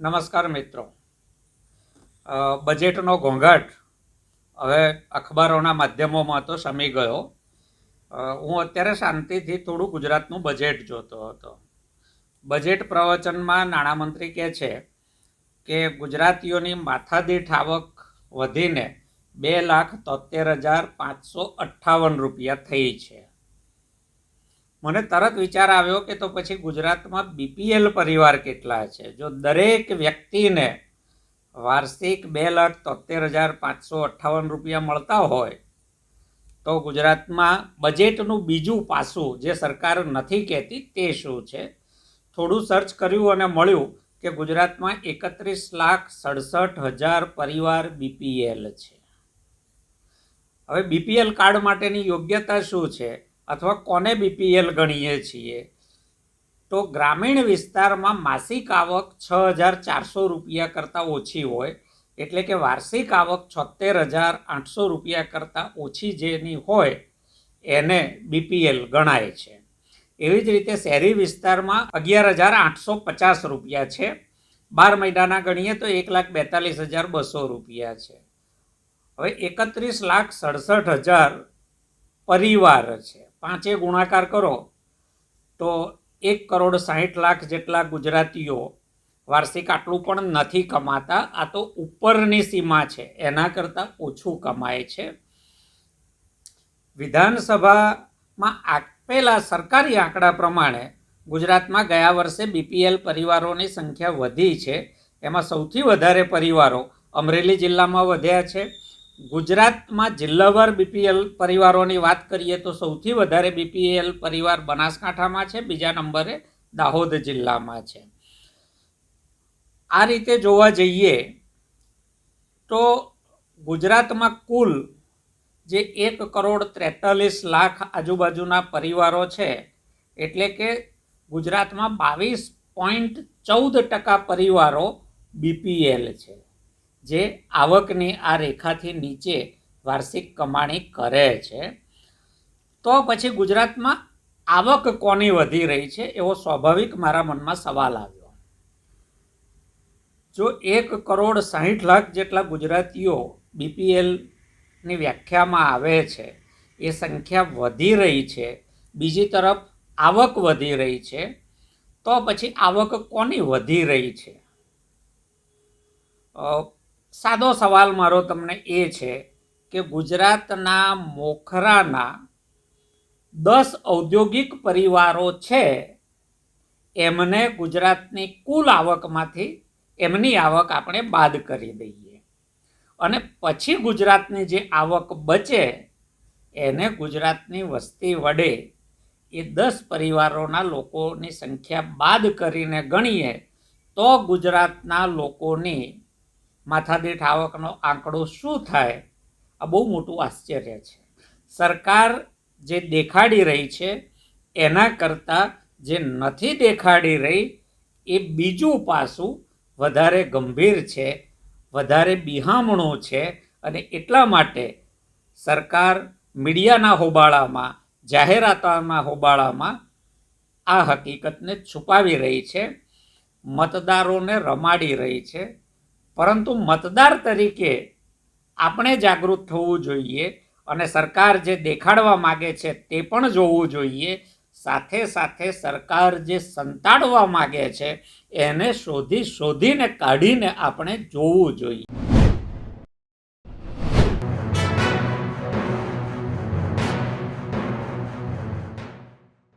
નમસ્કાર મિત્રો. બજેટનો ઘોંઘાટ હવે અખબારોના માધ્યમોમાં તો શમી ગયો. હું અત્યારે શાંતિથી થોડું ગુજરાતનું બજેટ જોતો હતો. બજેટ પ્રવચનમાં નાણામંત્રી કહે છે કે ગુજરાતીઓની માથાદીઠ આવક વધીને બે લાખ તોતેર હજાર પાંચસો અઠ્ઠાવન રૂપિયા થઈ છે. મને તરત વિચાર આવ્યો કે તો પછી ગુજરાતમાં બીપીએલ પરિવાર કેટલા છે? જો દરેક વ્યક્તિને વાર્ષિક બે લાખ તોતેર હજાર પાંચસો અઠ્ઠાવન રૂપિયા મળતા હોય, તો ગુજરાતમાં બજેટનું બીજું પાસું જે સરકાર નથી કહેતી તે શું છે? થોડું સર્ચ કર્યું અને મળ્યું કે ગુજરાતમાં એકત્રીસ લાખ સડસઠ હજાર પરિવાર બીપીએલ છે. હવે બીપીએલ કાર્ડ માટેની યોગ્યતા શું છે? અથવા કોને બીપીએલ ગણીએ છીએ? તો ગ્રામીણ વિસ્તારમાં માસિક આવક છ હજાર ચારસો રૂપિયા કરતાં ઓછી હોય, એટલે કે વાર્ષિક આવક છોતેર હજાર આઠસો રૂપિયા કરતાં ઓછી જેની હોય, એને બીપીએલ ગણાય છે. એવી જ રીતે શહેરી વિસ્તારમાં અગિયાર હજાર આઠસો પચાસ રૂપિયા છે. બાર મહિનાના ગણીએ તો એક લાખ બેતાલીસ હજાર બસો રૂપિયા છે. હવે એકત્રીસ લાખ સડસઠ હજાર પરિવાર છે. પાંચે ગુણાકાર કરો, તો એક કરોડ સાહીઠ લાખ જેટલા ગુજરાતીઓ વાર્ષિક આટલું પણ નથી કમાતા. આ તો ઉપરની સીમા છે, એના કરતાં ઓછું કમાય છે. વિધાનસભામાં આપેલા સરકારી આંકડા પ્રમાણે ગુજરાતમાં ગયા વર્ષે બીપીએલ પરિવારોની સંખ્યા વધી છે. એમાં સૌથી વધારે પરિવારો અમરેલી જિલ્લામાં વધ્યા છે. ગુજરાતમાં જિલ્લાવાર બીપીએલ પરિવારોની વાત કરીએ તો સૌથી વધારે બીપીએલ પરિવાર બનાસકાંઠામાં છે, બીજા નંબરે દાહોદ જિલ્લામાં છે. આ રીતે જોવા જઈએ તો ગુજરાતમાં કુલ જે એક કરોડ ત્રેતાલીસ લાખ આજુબાજુના પરિવારો છે, એટલે કે ગુજરાતમાં બાવીસ પોઈન્ટ ચૌદ ટકા પરિવારો બીપીએલ છે. જે આવકની આ રેખાથી નીચે વાર્ષિક કમાણી કરે છે. તો પછી ગુજરાતમાં આવક કોની વધી રહી છે એવો સ્વાભાવિક મારા મનમાં સવાલ આવ્યો. જો એક કરોડ સાહીઠ લાખ જેટલા ગુજરાતીઓ બીપીએલની વ્યાખ્યામાં આવે છે, એ સંખ્યા વધી રહી છે, બીજી તરફ આવક વધી રહી છે, તો પછી આવક કોની વધી રહી છે? સાદો સવાલ મારો તમને એ છે કે ગુજરાતના મોખરાના દસ ઔદ્યોગિક પરિવારો છે, એમને ગુજરાતની કુલ આવકમાંથી એમની આવક આપણે બાદ કરી દઈએ. અને પછી ગુજરાતની જે આવક બચે, એને ગુજરાતની વસ્તી વડે એ દસ પરિવારોના લોકોની સંખ્યા બાદ કરીને ગણીએ, તો ગુજરાતના લોકોની માથાદીઠ આવકનો આંકડો શું થાય? આ બહુ મોટું આશ્ચર્ય છે. સરકાર જે દેખાડી રહી છે, એના કરતાં જે નથી દેખાડી રહી, એ બીજું પાસું વધારે ગંભીર છે, વધારે બિહામણું છે અને એટલા માટે સરકાર મીડિયાના હોબાળામાં, જાહેરાતોના હોબાળામાં આ હકીકતને છુપાવી રહી છે, મતદારોને રમાડી રહી છે પરંતુ મતદાર તરીકે આપણે જાગૃત થવું જોઈએ અને સરકાર જે દેખાડવા માગે છે તે પણ જોવું જોઈએ. સાથે સાથે સરકાર જે સંતાડવા માગે છે, એને શોધી શોધીને કાઢીને આપણે જોવું જોઈએ.